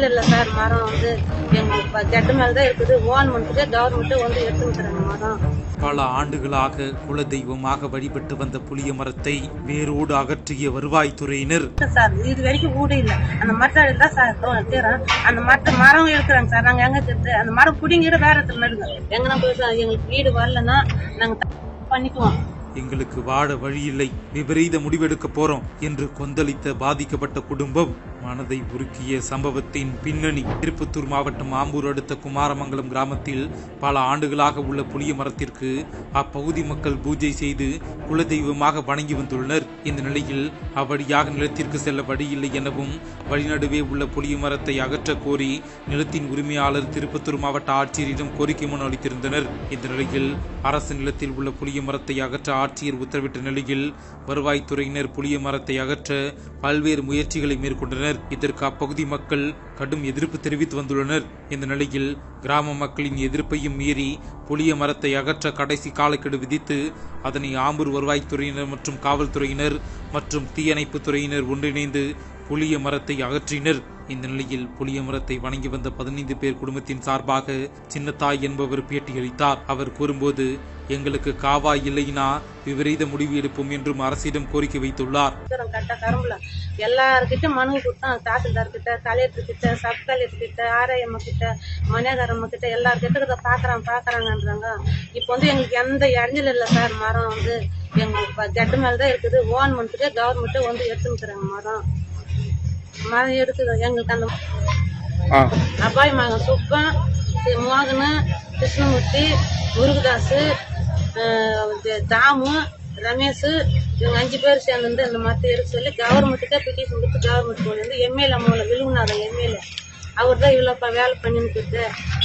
மேல தான் இருக்குது. கவர்மெண்ட்டுக்கு கவர்மெண்ட்டே வந்து எடுத்துக்கிறாங்க மரம். பல ஆண்டுகளாக குலதெய்வமாக வழிபட்டு வந்த புளிய மரத்தை வேரோடு அகற்றிய வருவாய்த்துறையினர் சார் இது வரைக்கும் வீடு இல்லை. அந்த மரத்தை தான் சார் தீரம் அந்த மரத்தை மரம் இருக்கிறாங்க சார் நாங்கள் எங்க தெரியுது அந்த மரம் பிடிங்கிட்டு வேற இடத்துல நடுங்க. எங்கன்னா போய் சார் எங்களுக்கு வீடு வரலன்னா நாங்கள் பண்ணிக்குவோம். எங்களுக்கு வாழ வழியில்லை விபரீத முடிவெடுக்க போறோம் என்று கொந்தளித்த பாதிக்கப்பட்ட குடும்பம். மனதை உருக்கிய சம்பவத்தின் பின்னணி. திருப்பத்தூர் மாவட்டம் ஆம்பூர் அடுத்த குமாரமங்கலம் கிராமத்தில் பல ஆண்டுகளாக உள்ள புளிய மரத்திற்கு அப்பகுதி மக்கள் பூஜை செய்து குலதெய்வமாக வணங்கி வந்துள்ளனர். இந்த நிலையில் அவ்வழியாக நிலத்திற்கு செல்ல வழியில்லை எனவும் வழிநடுவே உள்ள புளிய மரத்தை அகற்ற கோரி நிலத்தின் உரிமையாளர் திருப்பத்தூர் மாவட்ட ஆட்சியரிடம் கோரிக்கை மனு அளித்திருந்தனர். இந்த நிலையில் அரசு நிலத்தில் உள்ள புளிய மரத்தை அகற்ற ஆட்சியர் உத்தரவிட்ட நிலையில் வருவாய்த்துறையினர் புளிய மரத்தை அகற்ற பல்வேறு முயற்சிகளை மேற்கொண்டனர். இதற்கு அப்பகுதி மக்கள் கடும் எதிர்ப்பு தெரிவித்து வந்துள்ளனர். இந்த நிலையில் கிராம மக்களின் எதிர்ப்பையும் மீறி புளிய மரத்தை அகற்ற கடைசி காலக்கெடு விதித்து அதனை ஆம்பூர் வருவாய்த்துறையினர் மற்றும் காவல்துறையினர் மற்றும் தீயணைப்புத் துறையினர் ஒன்றிணைந்து புளிய மரத்தை அகற்றினர். இந்த நிலையில் புளிய மரத்தை வணங்கி வந்த பதினைந்து பேர் குடும்பத்தின் சார்பாக சின்னத்தாய் என்பவர் பேட்டியளித்தார். அவர் கூறும்போது எங்களுக்கு காவா இல்லைனா விபரீத முடிவு எடுப்போம் என்றும் அரசிடம் கோரிக்கை வைத்துள்ளார். இருக்கிறோம் எல்லாருக்கிட்ட மனு கொடுத்தோம் தாசில்தார் கிட்ட கலெக்டர் கிட்ட சப் கலெக்டர் கிட்ட ஆர்ஐஎம் கிட்ட மணியகாரம்ம கிட்ட எல்லார்கிட்ட இதை பார்க்குறாங்க பார்க்குறாங்கன்றாங்க இப்போ வந்து எங்களுக்கு எந்த இடைஞ்சல் இல்லை சார் மரம் வந்து எங்களுக்கு ஜட்டு மேலே தான் இருக்குது கவர்மெண்ட்டுக்கு கவர்மெண்ட்டே வந்து எடுத்துக்கிறாங்க மரம். மரம் எடுக்குது எங்களுக்கு அந்த அப்பாய் மகன் சுப்பன் தி- மோகனு கிருஷ்ணமூர்த்தி முருகதாஸ் தாமு ரமேஷ் இவங்க அஞ்சு பேர் சேர்ந்து இந்த மரத்தை எடுக்க சொல்லி கவர்மெண்ட்டுக்கே பிட்டிஷன் கொடுத்து கவர்மெண்ட் கொண்டு வந்து எம்எல்ஏ மூலம் விழுகுனாங்க எம்எல்ஏ அவர் தான் இவ்வளோ வேலை பண்ணின்னு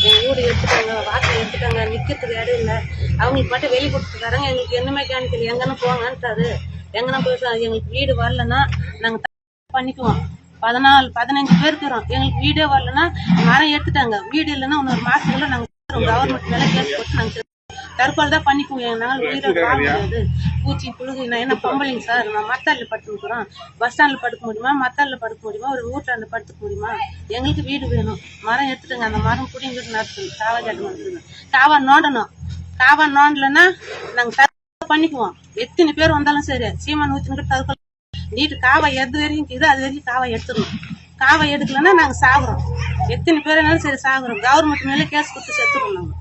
எங்கள் வீடு எடுத்துட்டாங்க வாசல் எடுத்துட்டாங்க நிற்கிறதுக்கு இடம் இல்லை. அவங்களுக்கு மட்டும் வெளியே கொடுத்து தராங்க எங்களுக்கு என்னமே காணிக்கல. எங்கன்னா போங்கன்ட்டாரு. எங்கன்னா போய் எங்களுக்கு வீடு வரலன்னா நாங்கள் பண்ணிக்குவோம். பதினாலு பதினஞ்சு பேர் இருக்கிறோம். எங்களுக்கு வீடே வரலன்னா மரம் எடுத்துட்டாங்க. வீடு இல்லைன்னா இன்னொரு மாசத்துல நாங்க கவர்மெண்ட் மேல கேஸ் போட்டு நாங்க செத்து- தற்கொலை தான் பண்ணிக்குவோம். எங்களால உயிரை வாழ முடியாது. பூச்சி புழுகு நான் என்ன பொம்பளைங்க சார்? நான் மத்தாளில் படுத்துக்கிறோம் பஸ் ஸ்டாண்ட்ல படுக்க முடியுமா? மத்தாளில் படுக்க முடியுமா? ஒரு வீட்டாண்ட படுத்துக்க முடியுமா? எங்களுக்கு வீடு வேணும். மரம் எடுத்துட்டுங்க. அந்த மரம் குடிங்கிட்டு நடத்துங்க காவா ஜாட்டு நடத்துங்க காவா நோண்டணும். காவா நோண்டலைன்னா நாங்க தற்கொலை பண்ணிக்குவோம். எத்தனை பேர் வந்தாலும் சரி. சீமான் ஊற்றினுக்கு தற்கொலை நீட்டு காவை எது வரையும் இருக்குது அது வரைக்கும் காவை எடுத்துடணும். காவை எடுக்கலன்னா நாங்கள் சாகுறோம். எத்தனை பேர் சரி சாகுறோம். கவர்மெண்ட் மேலே கேஸ் கொடுத்து செத்துறோம் நாங்கள்